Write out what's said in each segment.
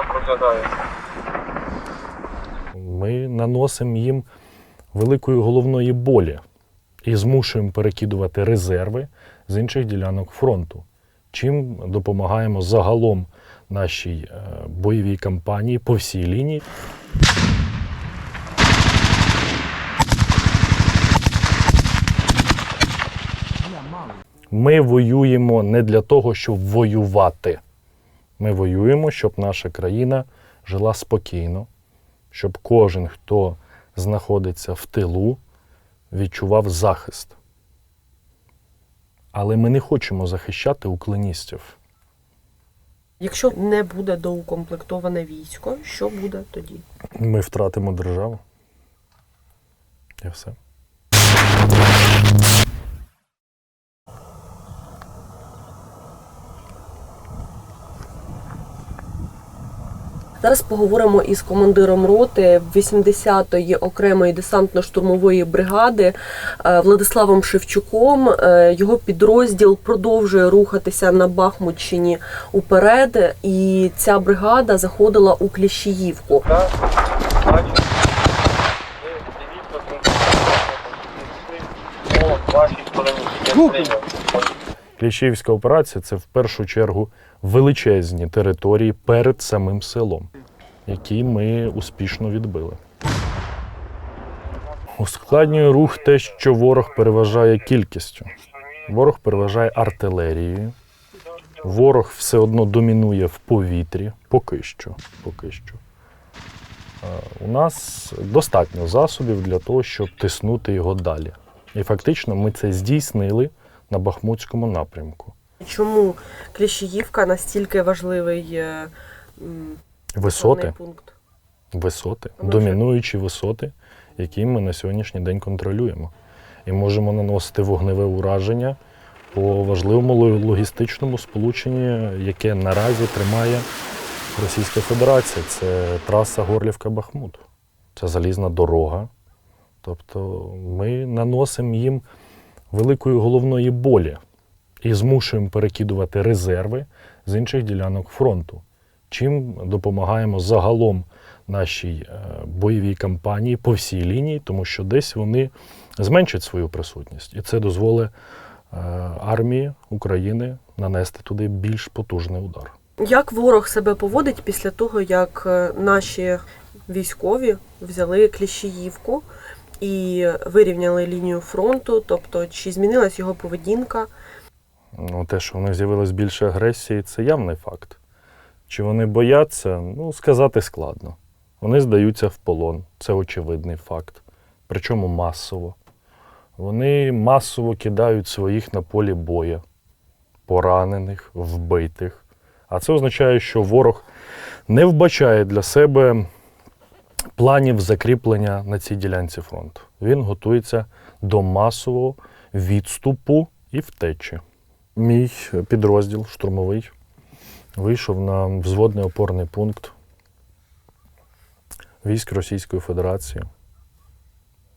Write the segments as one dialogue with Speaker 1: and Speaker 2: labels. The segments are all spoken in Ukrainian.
Speaker 1: там розглядає.
Speaker 2: Ми наносимо їм великої головної болі і змушуємо перекидувати резерви з інших ділянок фронту, чим допомагаємо загалом нашій е, бойовій кампанії по всій лінії. Ми воюємо не для того, щоб воювати. Ми воюємо, щоб наша країна жила спокійно, щоб кожен, хто знаходиться в тилу, відчував захист. Але ми не хочемо захищати уклоністів.
Speaker 3: Якщо не буде доукомплектоване військо, що буде тоді?
Speaker 2: Ми втратимо державу. І все.
Speaker 3: Зараз поговоримо із командиром роти 80-ї окремої десантно-штурмової бригади е, Владиславом Шевчуком. Е, Його підрозділ продовжує рухатися на Бахмутщині уперед, і ця бригада заходила у Кліщіївку.
Speaker 1: Так, дивіться,
Speaker 2: Кліщівська операція це в першу чергу величезні території перед самим селом, які ми успішно відбили. Ускладнює рух те, що ворог переважає кількістю. Ворог переважає артилерією. Ворог все одно домінує в повітрі. Поки що. Поки що. У нас достатньо засобів для того, щоб тиснути його далі. І фактично ми це здійснили на Бахмутському напрямку.
Speaker 3: Чому Кліщіївка настільки важливий е,
Speaker 2: Висоти,
Speaker 3: пункт?
Speaker 2: висоти,
Speaker 3: вже-
Speaker 2: домінуючі висоти, які ми на сьогоднішній день контролюємо. І можемо наносити вогневе ураження по важливому логістичному сполученні, яке наразі тримає Російська Федерація. Це траса Горлівка-Бахмут. Це залізна дорога. Тобто ми наносимо їм великої головної болі і змушуємо перекидувати резерви з інших ділянок фронту, чим допомагаємо загалом нашій е, бойовій кампанії по всій лінії, тому що десь вони зменшать свою присутність, і це дозволить е, армії України нанести туди більш потужний удар.
Speaker 3: Як ворог себе поводить після того, як е, наші військові взяли Кліщіївку і вирівняли лінію фронту? Тобто, чи змінилась його поведінка?
Speaker 2: Ну, те, що в них з'явилось більше агресії, це явний факт. Чи вони бояться, ну, сказати складно. Вони здаються в полон, це очевидний факт. Причому масово. Вони масово кидають своїх на полі бою, поранених, вбитих. А це означає, що ворог не вбачає для себе планів закріплення на цій ділянці фронту. Він готується до масового відступу і втечі. Мій підрозділ штурмовий вийшов на взводний опорний пункт військ Російської Федерації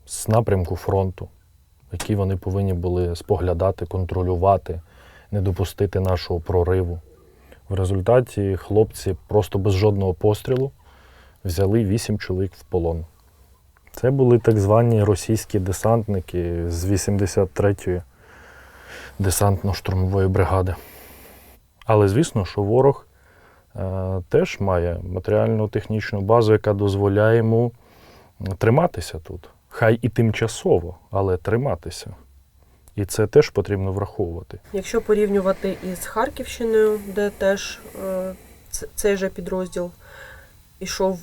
Speaker 2: з напрямку фронту, який вони повинні були споглядати, контролювати, не допустити нашого прориву. В результаті хлопці просто без жодного пострілу взяли вісім чоловік в полон. Це були так звані російські десантники з 83-ї десантно-штурмової бригади. Але звісно, що ворог е, теж має матеріально-технічну базу, яка дозволяє йому триматися тут. Хай і тимчасово, але триматися. І це теж потрібно враховувати.
Speaker 3: Якщо порівнювати із Харківщиною, де теж е, цей же підрозділ ішов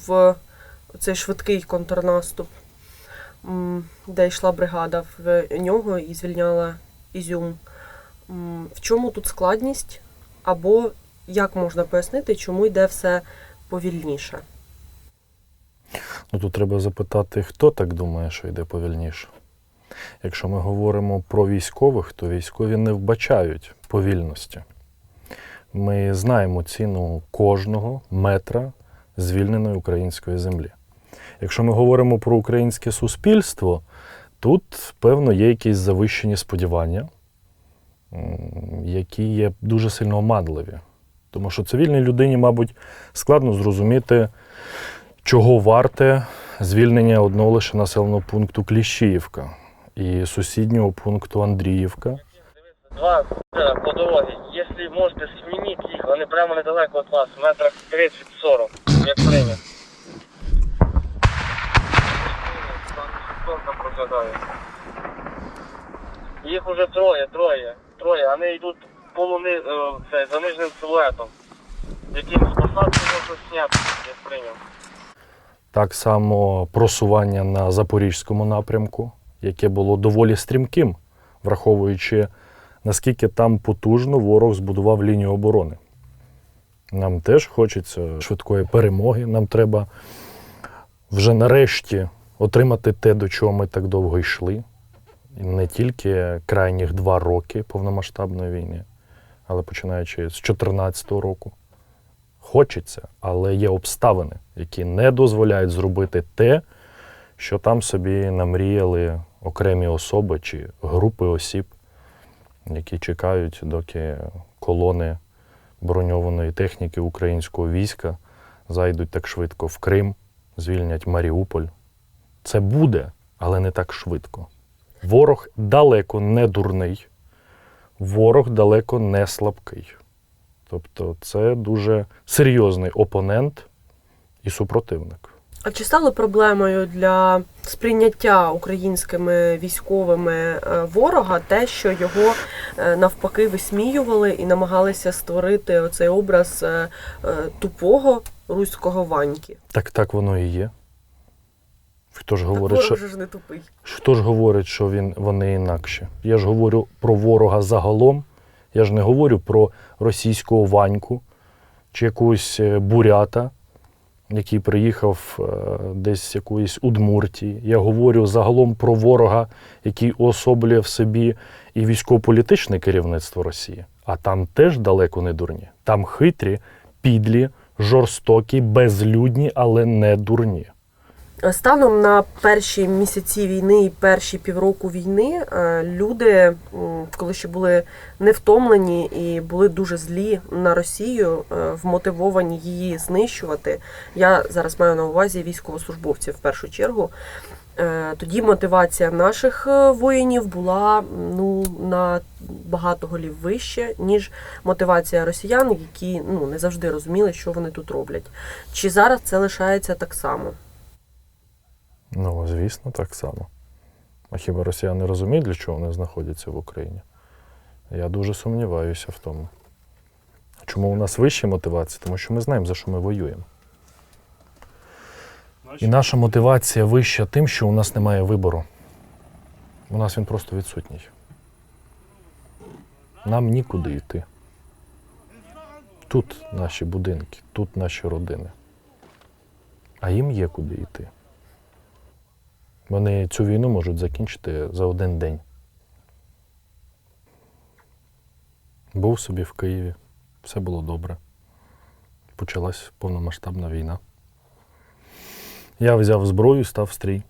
Speaker 3: цей швидкий контрнаступ, де йшла бригада в нього і звільняла Ізюм. В чому тут складність? Або як можна пояснити, чому йде все повільніше?
Speaker 2: Ну, тут треба запитати, хто так думає, що йде повільніше. Якщо ми говоримо про військових, то військові не вбачають повільності. Ми знаємо ціну кожного метра звільненої української землі. Якщо ми говоримо про українське суспільство, тут, певно, є якісь завищені сподівання, які є дуже сильно оманливі. Тому що цивільній людині, мабуть, складно зрозуміти, чого варте звільнення одного лише населеного пункту Кліщіївка і сусіднього пункту Андріївка.
Speaker 1: Два е, по дорозі. Якщо можете змінити вони прямо недалеко від вас, метрах 30-40, як прийняв. Там проглядає. Їх уже троє, троє, троє. Вони йдуть полуни, е, це, заниженим силуетом. Яким з посадки можна зняти, як прийняв.
Speaker 2: Так само просування на запорізькому напрямку, яке було доволі стрімким, враховуючи, наскільки там потужно ворог збудував лінію оборони. Нам теж хочеться швидкої перемоги. Нам треба вже нарешті отримати те, до чого ми так довго йшли. І не тільки крайніх два роки повномасштабної війни, але починаючи з 2014 року. Хочеться, але є обставини, які не дозволяють зробити те, що там собі намріяли окремі особи чи групи осіб, які чекають, доки колони броньованої техніки українського війська зайдуть так швидко в Крим, звільнять Маріуполь. Це буде, але не так швидко. Ворог далеко не дурний, ворог далеко не слабкий. Тобто це дуже серйозний опонент і супротивник.
Speaker 3: А чи стало проблемою для сприйняття українськими військовими е, ворога те, що його е, навпаки висміювали і намагалися створити оцей образ е, тупого руського ваньки?
Speaker 2: Так так воно і є. Хто ж говорить, що,
Speaker 3: ж не тупий.
Speaker 2: хто ж говорить, що він, вони інакші? Я ж говорю про ворога загалом. Я ж не говорю про російського ваньку чи якогось бурята, який приїхав е, десь якоїсь Удмуртії. Я говорю загалом про ворога, який уособлює в собі і військово-політичне керівництво Росії. А там теж далеко не дурні. Там хитрі, підлі, жорстокі, безлюдні, але не дурні.
Speaker 3: Станом на перші місяці війни і перші півроку війни е, люди, коли ще були невтомлені і були дуже злі на Росію, е, вмотивовані її знищувати. Я зараз маю на увазі військовослужбовців в першу чергу. Е, Тоді мотивація наших воїнів була ну на багато голів вище, ніж мотивація росіян, які ну не завжди розуміли, що вони тут роблять. Чи зараз це лишається так само?
Speaker 2: Ну, звісно, так само. А хіба росіяни розуміють, для чого вони знаходяться в Україні? Я дуже сумніваюся в тому. Чому у нас вища мотивація? Тому що ми знаємо, за що ми воюємо. І наша мотивація вища тим, що у нас немає вибору. У нас він просто відсутній. Нам нікуди йти. Тут наші будинки, тут наші родини. А їм є куди йти. Вони цю війну можуть закінчити за один день. Був собі в Києві, все було добре. Почалась повномасштабна війна. Я взяв зброю став стрій.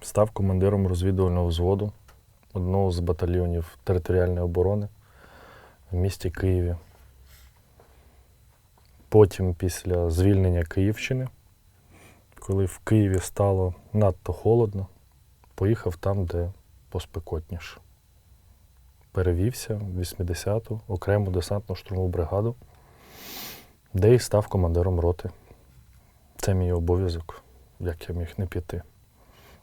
Speaker 2: Став командиром розвідувального взводу одного з батальйонів територіальної оборони в місті Києві. Потім, після звільнення Київщини, коли в Києві стало надто холодно, поїхав там, де поспекотніше. Перевівся в 80-ту окрему десантну штурмову бригаду, де і став командиром роти. Це мій обов'язок, як я міг не піти.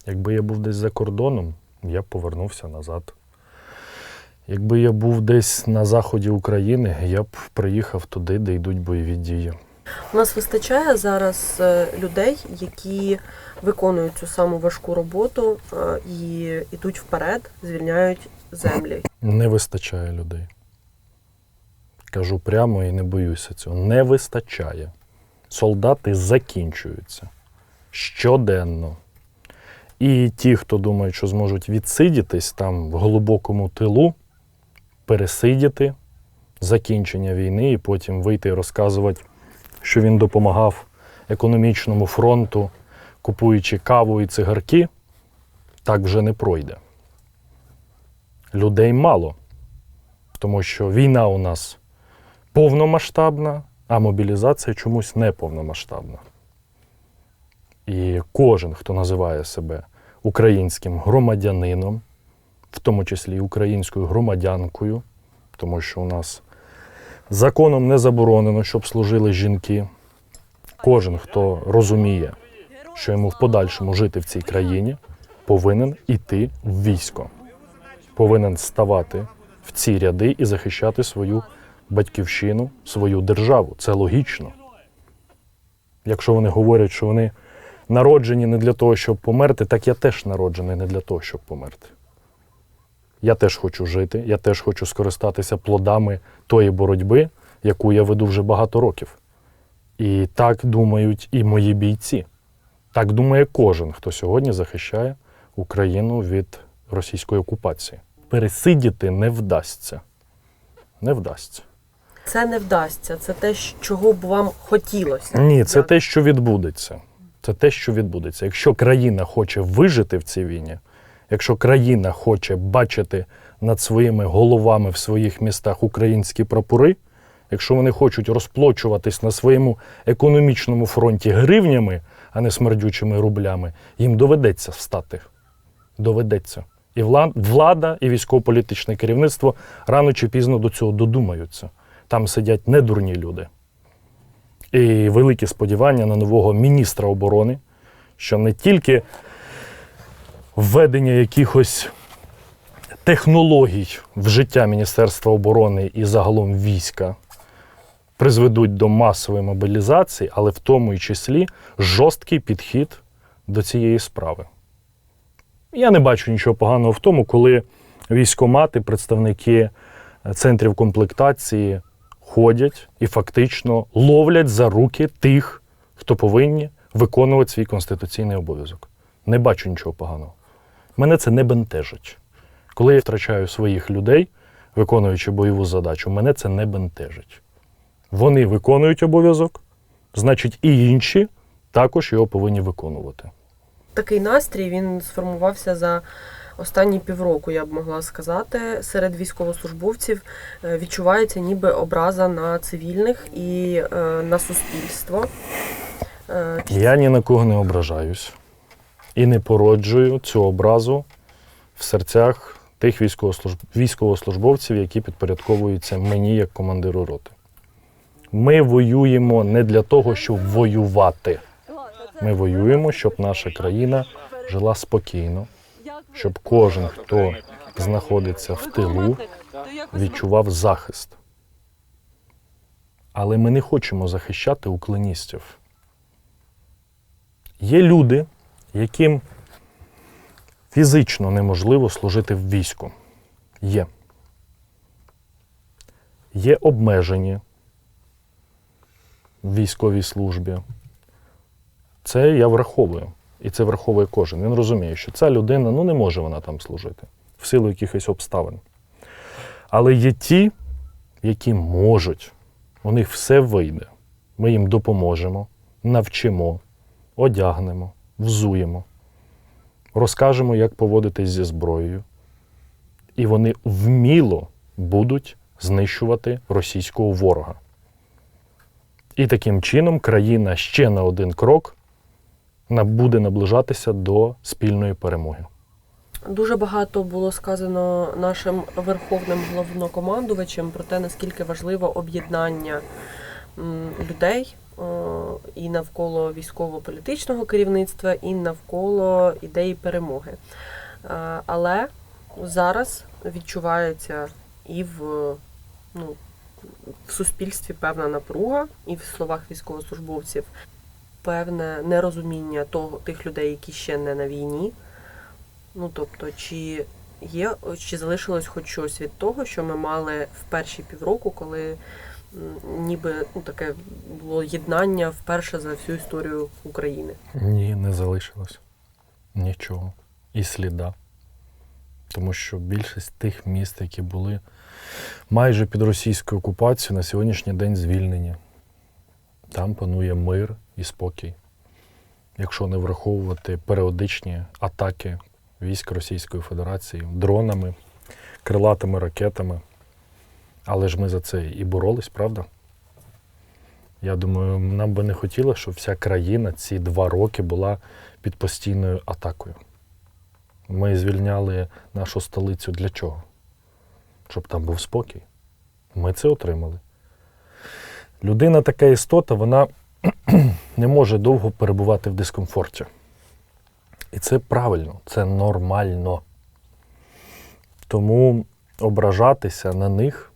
Speaker 2: Якби я був десь за кордоном, я б повернувся назад. Якби я був десь на заході України, я б приїхав туди, де йдуть бойові дії.
Speaker 3: У нас вистачає зараз е, людей, які виконують цю саму важку роботу е, і йдуть вперед, звільняють землі.
Speaker 2: Не вистачає людей. Кажу прямо і не боюся цього. Не вистачає. Солдати закінчуються щоденно. І ті, хто думають, що зможуть відсидітись там в глибокому тилу, пересидіти закінчення війни і потім вийти і розказувати, що він допомагав економічному фронту, купуючи каву і цигарки, так вже не пройде. Людей мало, тому що війна у нас повномасштабна, а мобілізація чомусь не повномасштабна. І кожен, хто називає себе українським громадянином, в тому числі і українською громадянкою, тому що у нас законом не заборонено, щоб служили жінки. Кожен, хто розуміє, що йому в подальшому жити в цій країні, повинен іти в військо, повинен ставати в ці ряди і захищати свою батьківщину, свою державу. Це логічно. Якщо вони говорять, що вони народжені не для того, щоб померти, так я теж народжений не для того, щоб померти. Я теж хочу жити, я теж хочу скористатися плодами тої боротьби, яку я веду вже багато років. І так думають і мої бійці. Так думає кожен, хто сьогодні захищає Україну від російської окупації. Пересидіти не вдасться. Не вдасться.
Speaker 3: Це не вдасться. Це те, чого б вам хотілося.
Speaker 2: Ні, це те, що відбудеться. Це те, що відбудеться. Якщо країна хоче вижити в цій війні, якщо країна хоче бачити над своїми головами в своїх містах українські прапори, якщо вони хочуть розплочуватись на своєму економічному фронті гривнями, а не смердючими рублями, їм доведеться встати. Доведеться. І влада, і військово-політичне керівництво рано чи пізно до цього додумаються. Там сидять не дурні люди. І великі сподівання на нового міністра оборони, що не тільки введення якихось технологій в життя Міністерства оборони і загалом війська призведуть до масової мобілізації, але в тому і числі жорсткий підхід до цієї справи. Я не бачу нічого поганого в тому, коли військомати, представники е, центрів комплектації ходять і фактично ловлять за руки тих, хто повинні виконувати свій конституційний обов'язок. Не бачу нічого поганого. Мене це не бентежить. Коли я втрачаю своїх людей, виконуючи бойову задачу, мене це не бентежить. Вони виконують обов'язок, значить, і інші також його повинні виконувати.
Speaker 3: Такий настрій він сформувався за останні півроку, я б могла сказати. Серед військовослужбовців е, відчувається ніби образа на цивільних і е, на суспільство. Е,
Speaker 2: Я ні на кого не ображаюсь і не породжую цю образу в серцях тих військовослужб... військовослужбовців, які підпорядковуються мені як командиру роти. Ми воюємо не для того, щоб воювати. Ми воюємо, щоб наша країна жила спокійно, щоб кожен, хто знаходиться в тилу, відчував захист. Але ми не хочемо захищати уклоністів. Є люди, яким фізично неможливо служити в війську. Є. Є обмежені в військовій службі. Це я враховую. І це враховує кожен. Він розуміє, що ця людина ну, не може вона там служити в силу якихось обставин. Але є ті, які можуть, у них все вийде. Ми їм допоможемо, навчимо, одягнемо, взуємо, розкажемо, як поводитись зі зброєю. І вони вміло будуть знищувати російського ворога. І таким чином країна ще на один крок буде наближатися до спільної перемоги.
Speaker 3: Дуже багато було сказано нашим верховним головнокомандувачем про те, наскільки важливо об'єднання людей і навколо військово-політичного керівництва, і навколо ідеї перемоги. Е, Але зараз відчувається і в, ну, в суспільстві певна напруга, і в словах військовослужбовців певне нерозуміння того, тих людей, які ще не на війні. Ну тобто, чи є, чи залишилось хоч щось від того, що ми мали в перші півроку, коли ніби ну, таке було єднання вперше за всю історію України?
Speaker 2: Ні, не залишилось нічого. І сліда. Тому що більшість тих міст, які були майже під російською окупацією, на сьогоднішній день звільнені. Там панує мир і спокій. Якщо не враховувати періодичні атаки військ Російської Федерації дронами, крилатими ракетами, Але ж ми за це і боролись, правда? Я думаю, нам би не хотілося, щоб вся країна ці два роки була під постійною атакою. Ми звільняли нашу столицю для чого? Щоб там був спокій. Ми це отримали. Людина така істота, вона не може довго перебувати в дискомфорті. І це правильно, це нормально. Тому ображатися на них,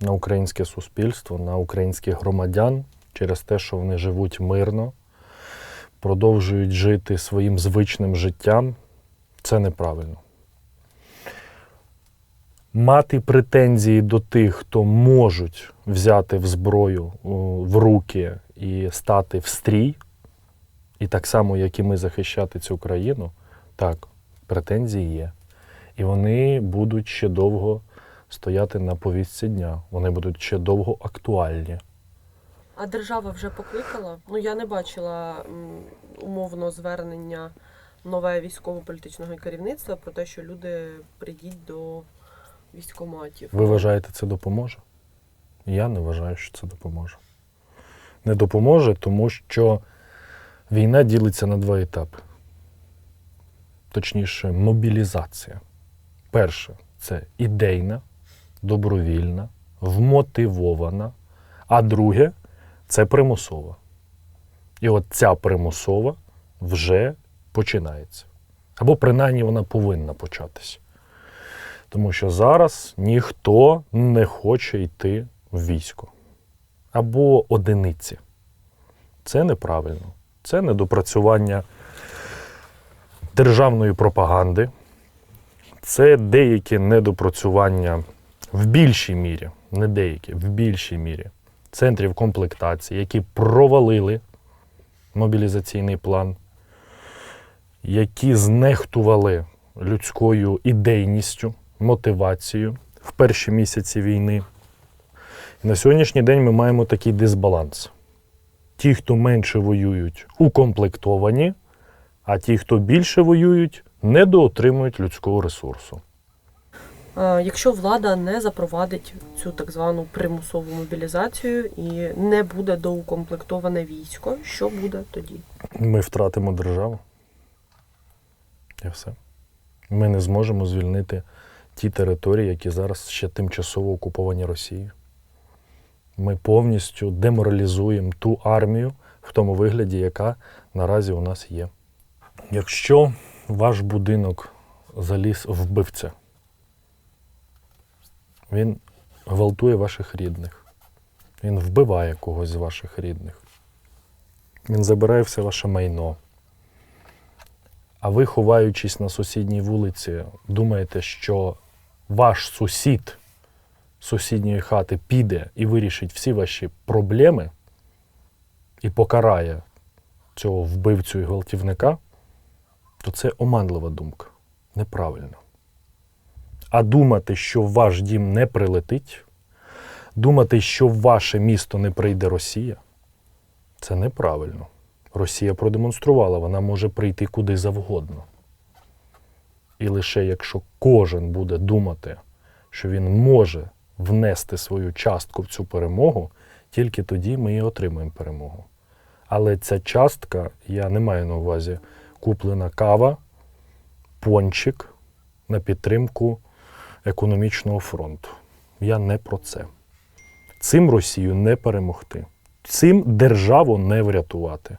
Speaker 2: на українське суспільство, на українських громадян через те, що вони живуть мирно, продовжують жити своїм звичним життям, це неправильно. Мати претензії до тих, хто можуть взяти в зброю в руки і стати в стрій, і так само, як і ми захищати цю країну, так, претензії є. І вони будуть ще довго стояти на повістці дня. Вони будуть ще довго актуальні.
Speaker 3: А держава вже покликала? Ну я не бачила м, умовно звернення нове військово-політичного керівництва про те, що люди прийдіть до військоматів.
Speaker 2: Ви вважаєте, це допоможе? Я не вважаю, що це допоможе. Не допоможе, тому що війна ділиться на два етапи. Точніше, мобілізація. Перше це ідейна, добровільна, вмотивована, а друге це примусова. І от ця примусова вже починається. Або принаймні вона повинна початися. Тому що зараз ніхто не хоче йти в військо. Або одиниці. Це неправильно. Це недопрацювання державної пропаганди. Це деякі недопрацювання в більшій мірі, не деякі, в більшій мірі центрів комплектації, які провалили мобілізаційний план, які знехтували людською ідейністю, мотивацією в перші місяці війни. І на сьогоднішній день ми маємо такий дисбаланс. Ті, хто менше воюють, укомплектовані, а ті, хто більше воюють, недоотримують людського ресурсу.
Speaker 3: Якщо влада не запровадить цю так звану примусову мобілізацію і не буде доукомплектоване військо, що буде тоді?
Speaker 2: Ми втратимо державу. І все. Ми не зможемо звільнити ті території, які зараз ще тимчасово окуповані Росією. Ми повністю деморалізуємо ту армію в тому вигляді, яка наразі у нас є. Якщо ваш будинок заліз вбивця, він гвалтує ваших рідних, він вбиває когось з ваших рідних, він забирає все ваше майно. А ви, ховаючись на сусідній вулиці, думаєте, що ваш сусід сусідньої хати піде і вирішить всі ваші проблеми і покарає цього вбивцю і гвалтівника, то це оманлива думка. Неправильно. А думати, що в ваш дім не прилетить, думати, що в ваше місто не прийде Росія, це неправильно. Росія продемонструвала, вона може прийти куди завгодно. І лише якщо кожен буде думати, що він може внести свою частку в цю перемогу, тільки тоді ми і отримаємо перемогу. Але ця частка, я не маю на увазі куплена кава, пончик на підтримку економічного фронту. Я не про це. Цим Росію не перемогти. Цим державу не врятувати.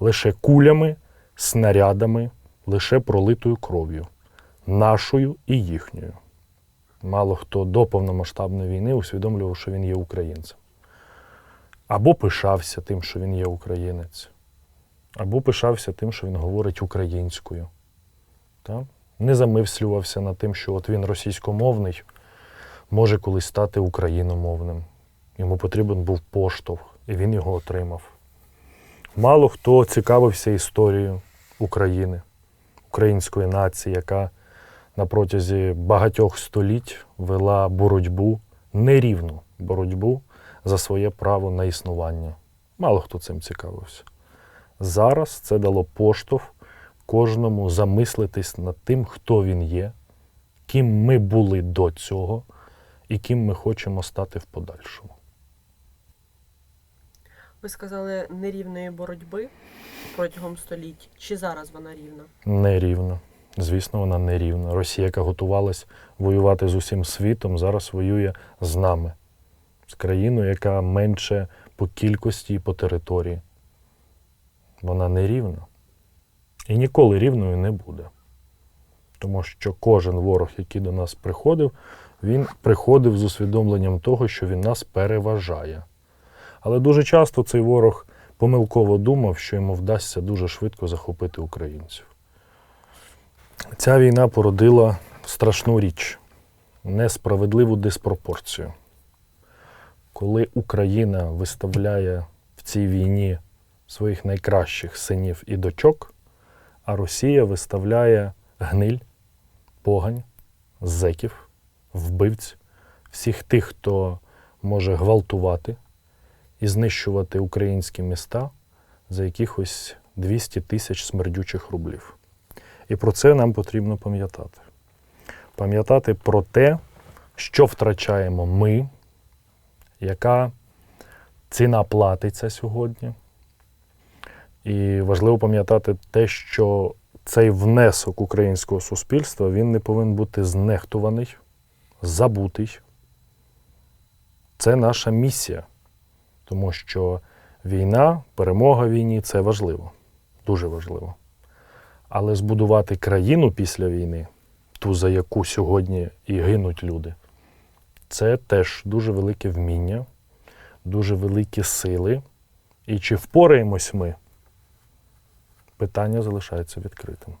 Speaker 2: Лише кулями, снарядами, лише пролитою кров'ю, нашою і їхньою. Мало хто до повномасштабної війни усвідомлював, що він є українцем. Або пишався тим, що він є українець, або пишався тим, що він говорить українською. Так? Не замислювався над тим, що от він російськомовний, може колись стати україномовним. Йому потрібен був поштовх, і він його отримав. Мало хто цікавився історією України, української нації, яка на протязі багатьох століть вела боротьбу, нерівну боротьбу за своє право на існування. Мало хто цим цікавився. Зараз це дало поштовх кожному замислитись над тим, хто він є, ким ми були до цього, і ким ми хочемо стати в подальшому.
Speaker 3: Ви сказали нерівної боротьби протягом століть. Чи зараз вона рівна?
Speaker 2: Нерівно. Звісно, вона нерівна. Росія, яка готувалась воювати з усім світом, зараз воює з нами, з країною, яка менше по кількості і по території. Вона нерівна. І ніколи рівною не буде. Тому що кожен ворог, який до нас приходив, він приходив з усвідомленням того, що він нас переважає. Але дуже часто цей ворог помилково думав, що йому вдасться дуже швидко захопити українців. Ця війна породила страшну річ несправедливу диспропорцію. Коли Україна виставляє в цій війні своїх найкращих синів і дочок, а Росія виставляє гниль, погань, зеків, вбивць, всіх тих, хто може гвалтувати і знищувати українські міста за якихось 200 тисяч смердючих рублів. І про це нам потрібно пам'ятати. Пам'ятати про те, що втрачаємо ми, яка ціна платиться сьогодні. І важливо пам'ятати те, що цей внесок українського суспільства він не повинен бути знехтуваний, забутий. Це наша місія, тому що війна, перемога війні це важливо, дуже важливо. Але збудувати країну після війни, ту, за яку сьогодні і гинуть люди, це теж дуже велике вміння, дуже великі сили. І чи впораємось ми? Питання залишається відкритим.